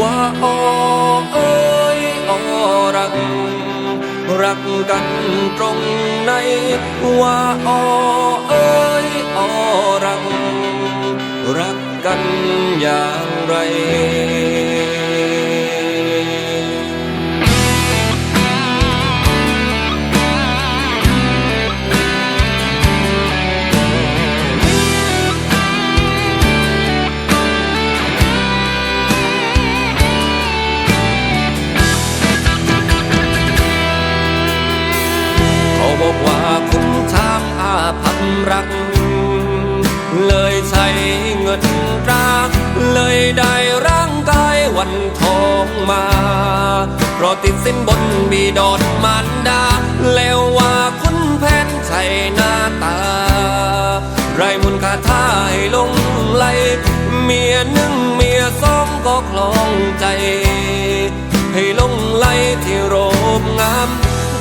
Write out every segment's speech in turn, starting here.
ว่าออเอ้ยออรัก รักกันตรงไหนว่าออเอ้ยออรัก รักกันอย่างไร รัก เลยใช้เงินตราเลยได้ร่างกายวันทองมาเพราะติดสินบนบีดอนมารดา แล้วว่าคุณแผนใช่หน้าตา ไรมุนคาท่าให้ลงไหล เมียหนึ่งเมียสองก็คลองใจ ให้ลงไหลที่โรบงาม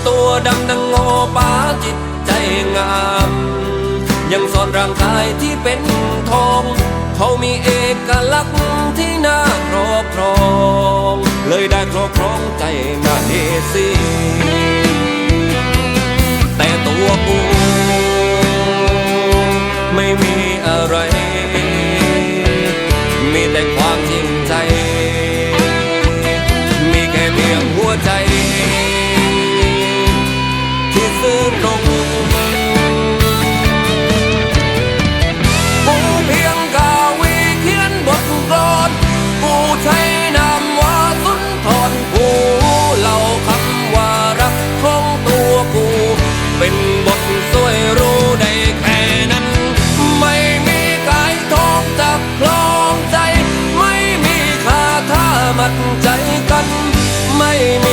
ตัวดำดังงอป้าจิตใจงามางกายที่เป็นทอง เขามีเอกลักษณ์ที่น่าครอบครอง เลยได้ครอบครองใจมาเฮซี ไม่มี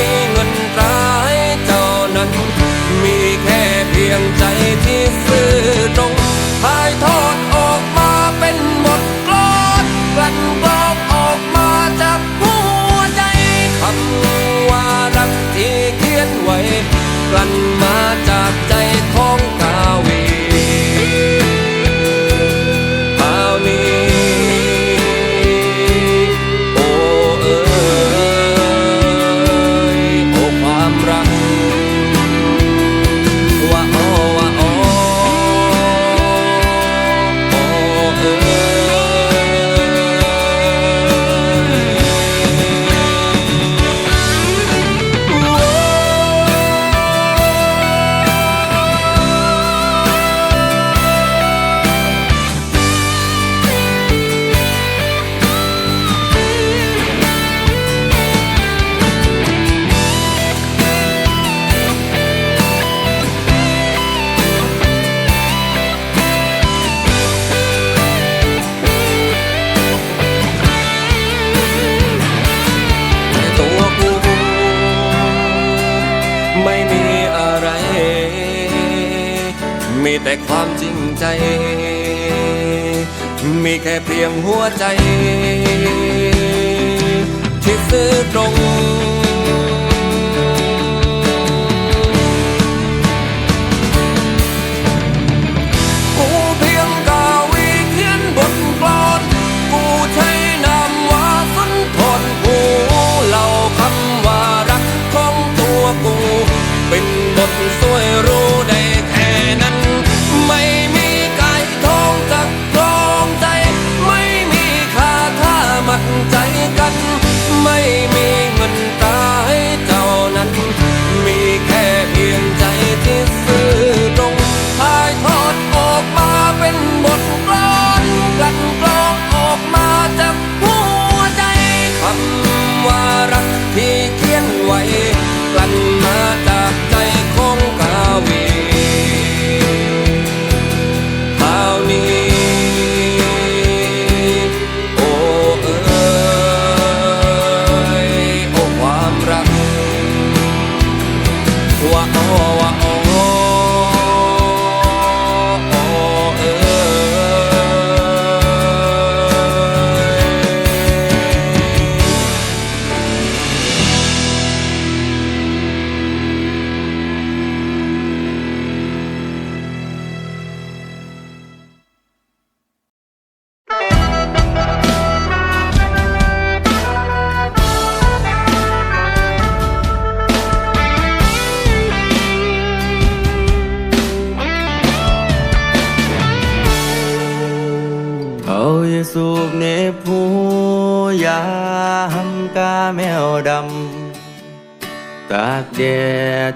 ที่ซื้อตรง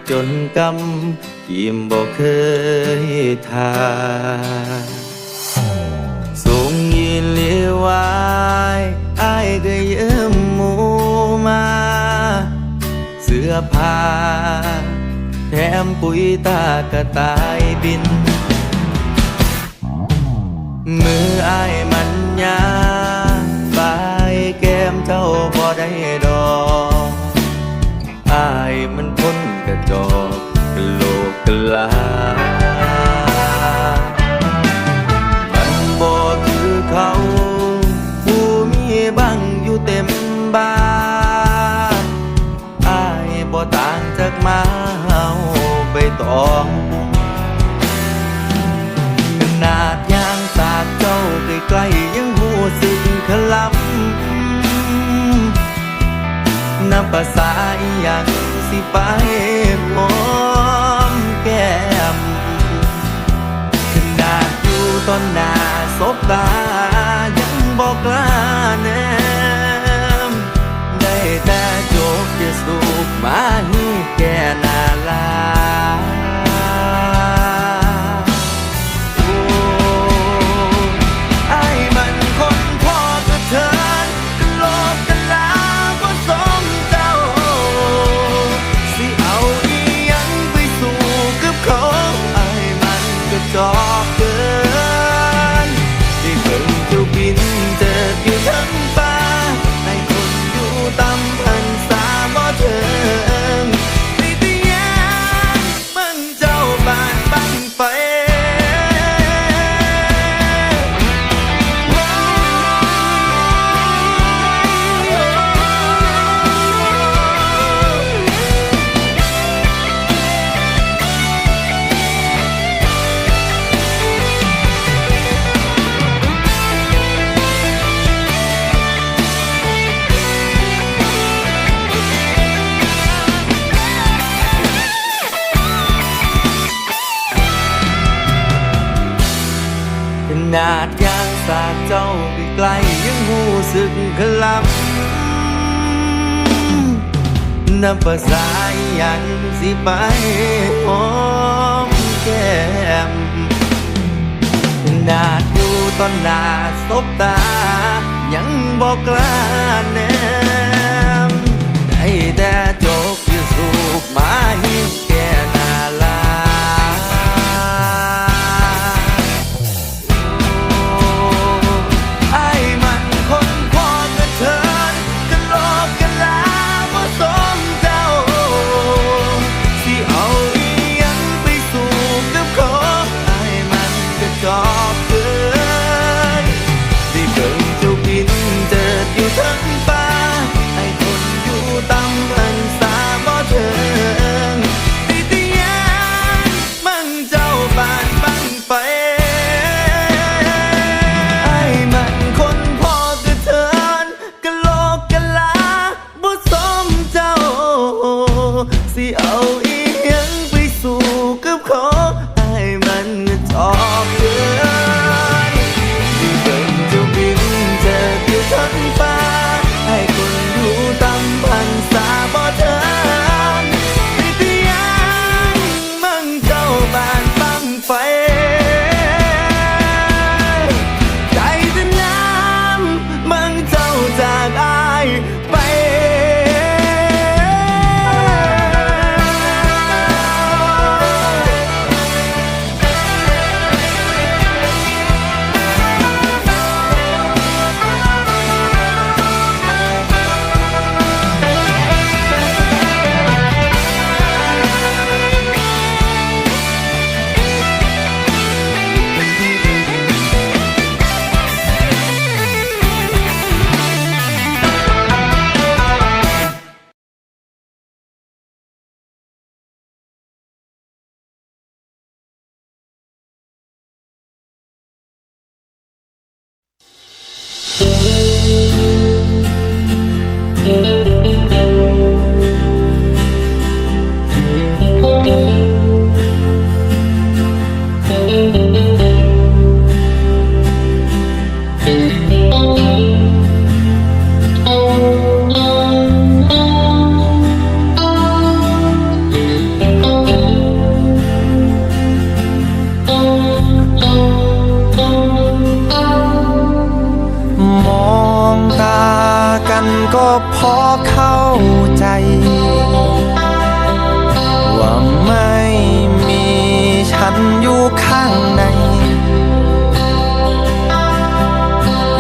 จนกำอิ่มบอกเคยทาสูงยีเลียวายไอ้ก็เยิ้มมูมา เสื้อผ้าแถมปุ๋ยตากระต่ายบิน ภาษาอีหยังสิไป ภาษายัางสิไปหอมแก้มนาดูตอนหน้าสบตา ยังบอกกล้าแนมใด้แต่จบอยู่สูบมาหิ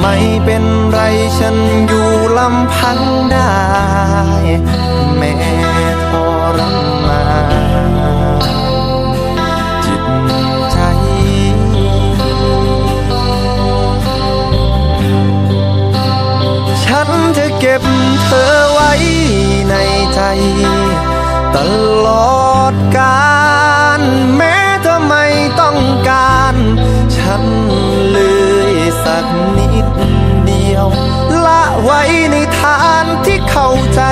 ไม่เป็นไรฉันอยู่ลำพังได้ แม้ทรมานจิตใจ ฉันจะเก็บเธอไว้ในใจ ตลอดกาลแม้เธอไม่ต้องการ สักนิดเดียว ละไว้ในฐานที่เข้าใจ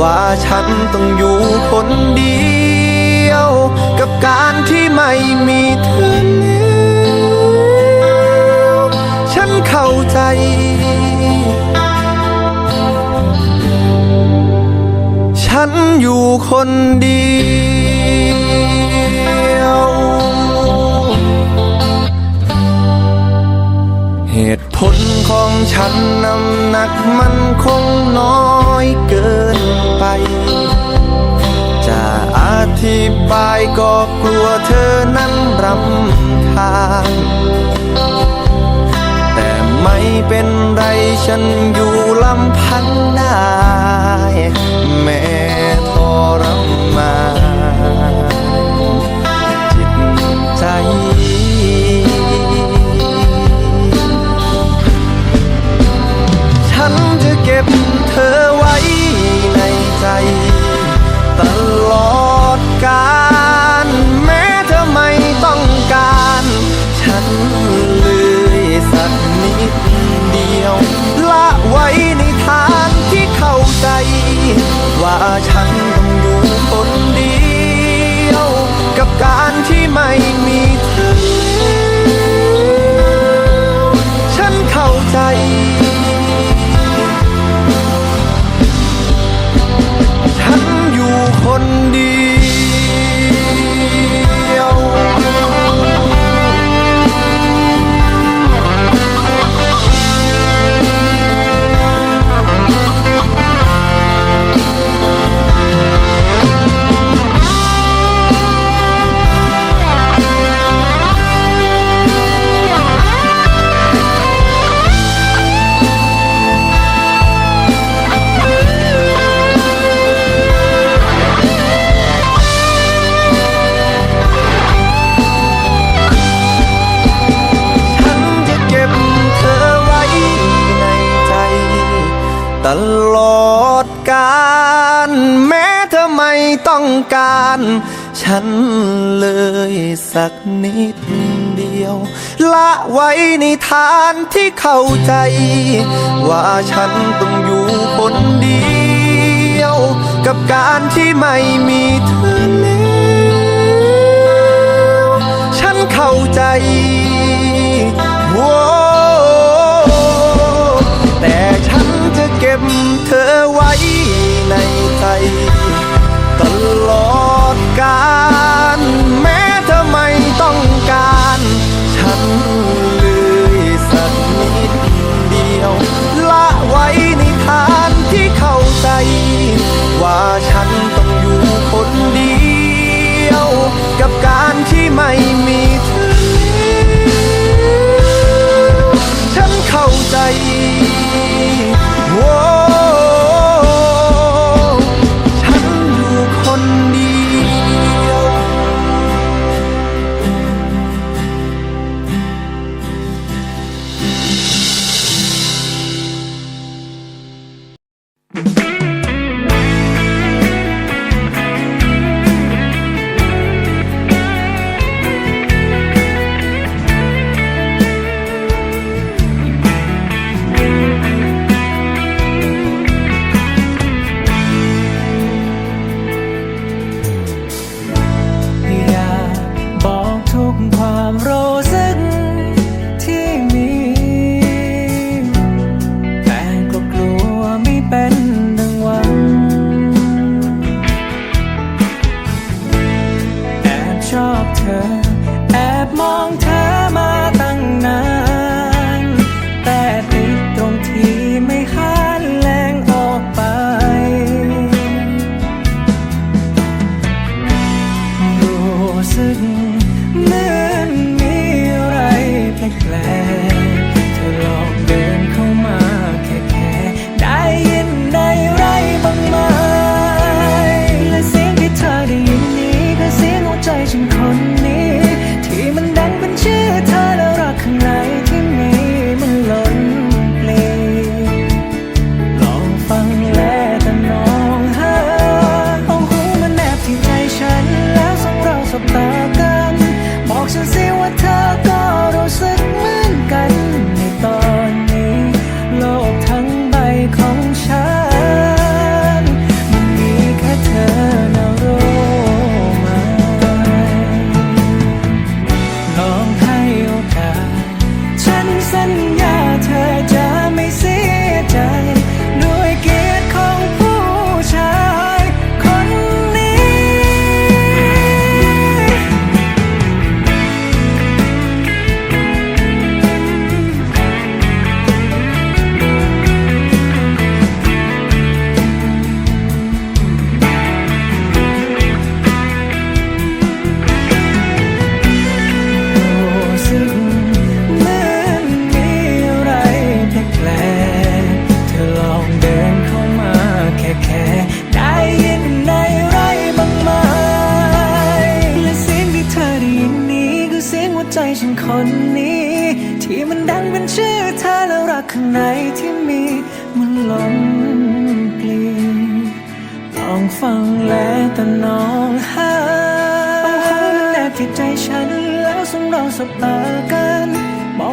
ว่าฉันต้องอยู่คนเดียว กับการที่ไม่มีเธอแล้วฉันเข้าใจฉันอยู่คนเดียว ฉันน้ำหนักมันคงน้อยเกินไป จะอธิบายก็กลัวเธอนั้นรำคาญแต่ไม่เป็นไรฉันอยู่ลำพังได้ แม้ทรมานจิตใจ เก็บเธอไว้ในใจ ตลอดกาลานที่เข้าใจ ว่าฉันต้องอยู่คนเดียว กับการที่ไม่มีเธอแล้วฉันเข้าใจวแต่ฉันจะเก็บเธอไว้ในใจ ตลอดกาล ฉันต้องอยู่คนเดียว กับการที่ไม่มีเธอ ฉันเข้าใจ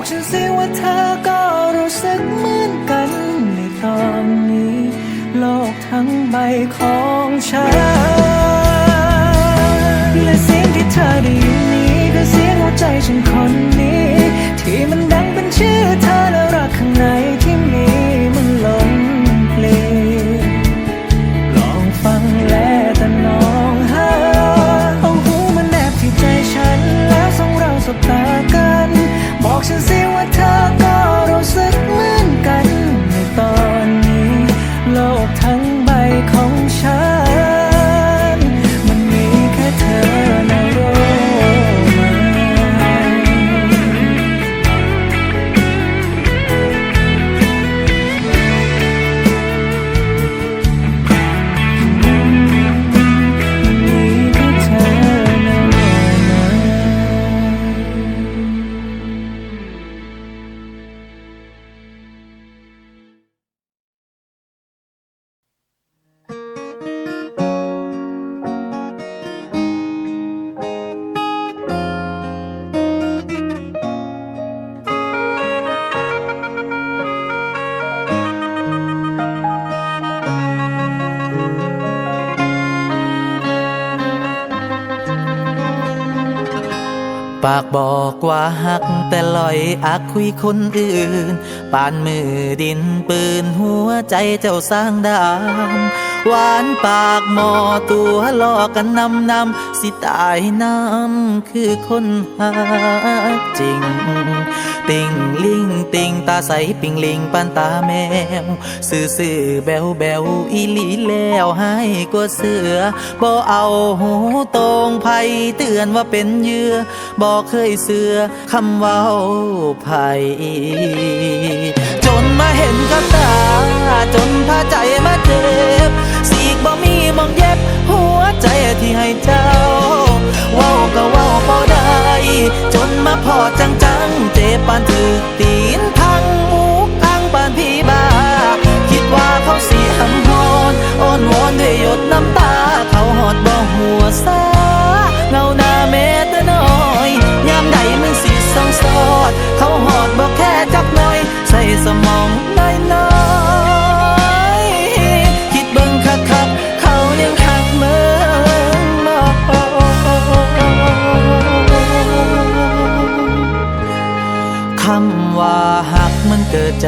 บอกฉันสิว่าเธอก็รู้สึกเหมือนกันในตอนนี้ โลกทั้งใบของฉัน และเสียงที่เธอได้ยินนี้คือเสียงหัวใจฉันคนนี้ ที่มันดังเป็นชื่อเธอและรักข้างใน Auctions ปากบอกว่าหักแต่ลอยอักคุยคนอื่น ปานมือดินปืนหัวใจเจ้าสร้างดาม หวานปากหมอตัวลอกันนำนำสิตายน้ำคือคนหาจริง ติ่งลิงติ่งตาใสปิงลิงปันตาแมวสื่อสื่อแบวแบวอีลีแล้วให้กว่าเสือบ่เอาหูตรงภัยเตือนว่าเป็นเยื่อบ่เคยเสือคำว่าไผ่จนมาเห็นกับตาจนพาใจมาเจ็บ มองเย็บหัวใจที่ให้เจ้า ว้าวก็ว้าวพอได้ จนมาพอจังจังเจ็บปานถึกตี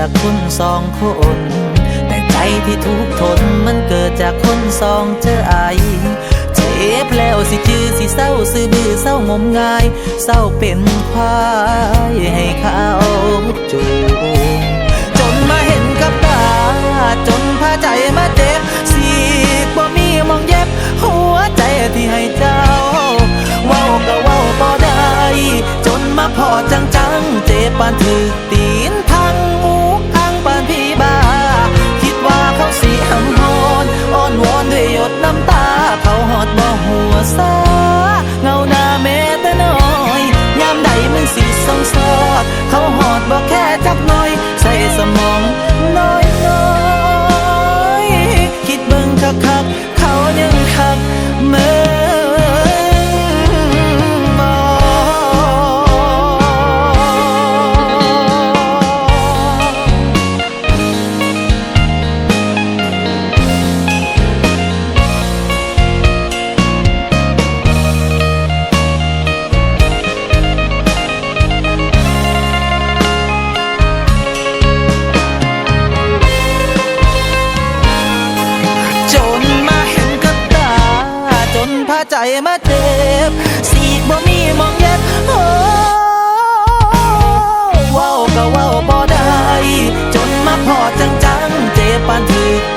จากคนสองคน แต่ใจที่ทุกทนมันเกิดจากคนสองเจอไอเจ็บแล้วสิจือสิเศร้าซื้อบือเศร้างมงาย เศร้าเป็นควายให้เขาจูงจนมาเห็นกับตา จนพาใจมาเจ็บสีกบ่มีมองเย็บ หัวใจที่ให้เจ้า เว้าก็เว้าพอได้ จนมาพอจังจังเจ็บปานถือตีน สีหำฮอนอ้อนวอนด้วยหยดน้ำตาเขาหอดบ่หัวซาเงาหน้าแม่แต่น้อยยามใดมันสิสงสอด เขาหอดบ่แค่จักหน่อย ใส่สมองน้อย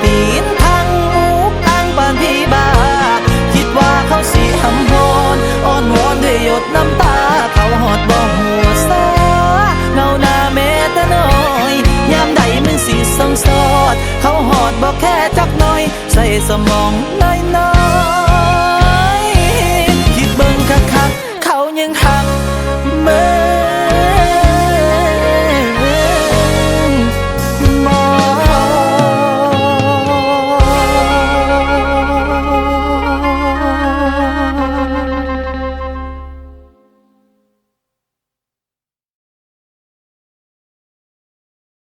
ตีนทางหมูทางปานพี่บาคิดว่าเขาสิหำฮอนอ้อนวอนด้วยหยดน้ำตา เขาหอดบ่หัวซาเงาหน้าแม้แต่น้อยยามใดมันสิสงสอด เขาหอดบอกแค่จักหน่อย ใส่สมองน้